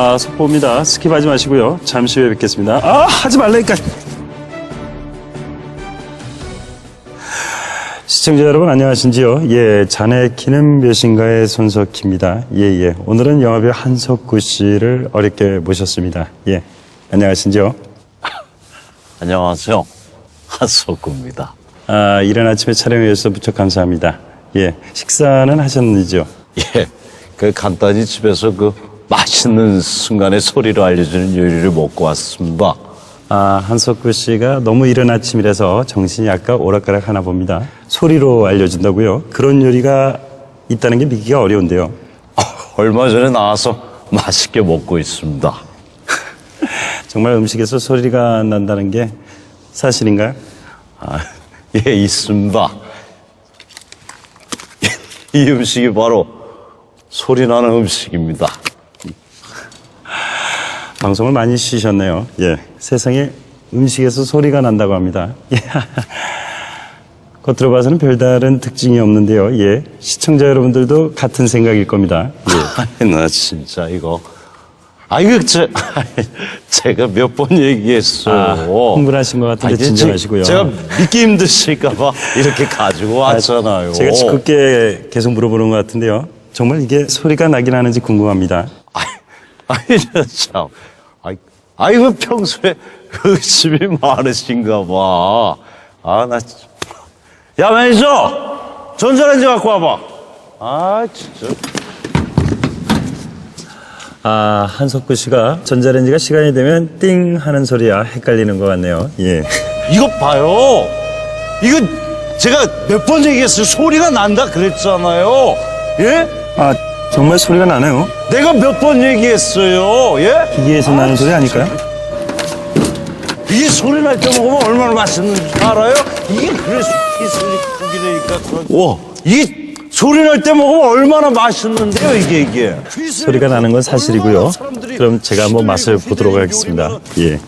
아, 속보입니다. 스킵하지 마시고요. 잠시 후에 뵙겠습니다. 아, 하지 말라니까. 시청자 여러분 안녕하신지요? 예, 자네 키는 몇인가의 손석희입니다. 예, 예. 오늘은 영화배우 한석구 씨를 어렵게 모셨습니다. 예, 안녕하신지요? 안녕하세요. 한석구입니다. 아, 이른 아침에 촬영해 주셔서 무척 감사합니다. 예, 식사는 하셨는지요? 예, 그 간단히 집에서 그 맛있는 순간의 소리로 알려주는 요리를 먹고 왔습니다. 아, 한석구 씨가 너무 이른 아침이라서 정신이 약간 오락가락 하나 봅니다. 소리로 알려준다고요? 그런 요리가 있다는 게 믿기가 어려운데요. 아, 얼마 전에 나와서 맛있게 먹고 있습니다. 정말 음식에서 소리가 난다는 게 사실인가요? 아, 예, 있습니다. 이 음식이 바로 소리 나는 음식입니다. 방송을 많이 쉬셨네요. 예. 세상에 음식에서 소리가 난다고 합니다. 예. 겉으로 봐서는 별다른 특징이 없는데요. 예. 시청자 여러분들도 같은 생각일 겁니다. 예. 나 진짜 이거. 아, 이거 제, 제가 몇 번 얘기했어요. 아, 흥분하신 것 같은데 아니, 진정하시고요. 제가 믿기 힘드실까봐 이렇게 가지고 왔잖아요. 제가 짓궂게 계속 물어보는 것 같은데요. 정말 이게 소리가 나긴 하는지 궁금합니다. 아이, 아이, 참. 아이, 아이고, 평소에 의심이 많으신가 봐. 아, 나 진짜. 야, 매니저! 전자레인지 갖고 와봐. 아, 진짜. 아, 한석구 씨가 전자레인지가 시간이 되면 띵 하는 소리야 헷갈리는 것 같네요. 예. 이거 봐요. 이거 제가 몇 번 얘기했어요. 소리가 난다 그랬잖아요. 예? 아, 정말 소리가 나네요. 내가 몇 번 얘기했어요. 예? 기계에서 나는 소리 아닐까요? 이게 소리 날 때 먹으면 얼마나 맛있는지 알아요? 이게 그래서 이슬리 국이라니까. 그런- 와, 이게 소리 날 때 먹으면 얼마나 맛있는데요, 이게 이게. 소리가 나는 건 사실이고요. 그럼 제가 한번 맛을 보도록 하겠습니다. 예.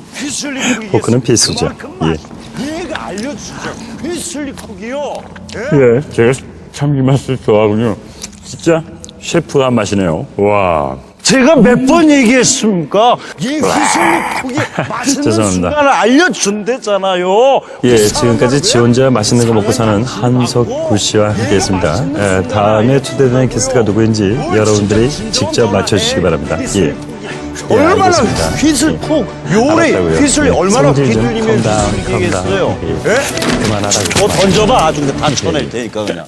포크는 필수죠. 예. 얘가 알려주죠. 휘슬리 국이요. 예? 예, 제가 참이 맛을 좋아하군요. 진짜 셰프한 맛이네요. 와. 제가 몇 번 얘기했습니까? 이 휘슬리 국이 맛있는 죄송합니다. 순간을 알려준대잖아요. 예, 지금까지 지 혼자 맛있는 거 먹고 사는 한석구 씨와 함께했습니다. 예, 다음에 초대되는 게스트가 누구인지 여러분들이 직접 맞춰주시기 바랍니다. 예. 예, 얼마나 알겠습니다. 휘슬국 요리 알았다고요. 휘슬 예, 얼마나 성질 좀 휘둘리면 calm down, 휘슬 calm down. 얘기했어요. 예. 예? 그만하라고. 뭐 던져봐 아주 다 쳐낼 테니까 그냥.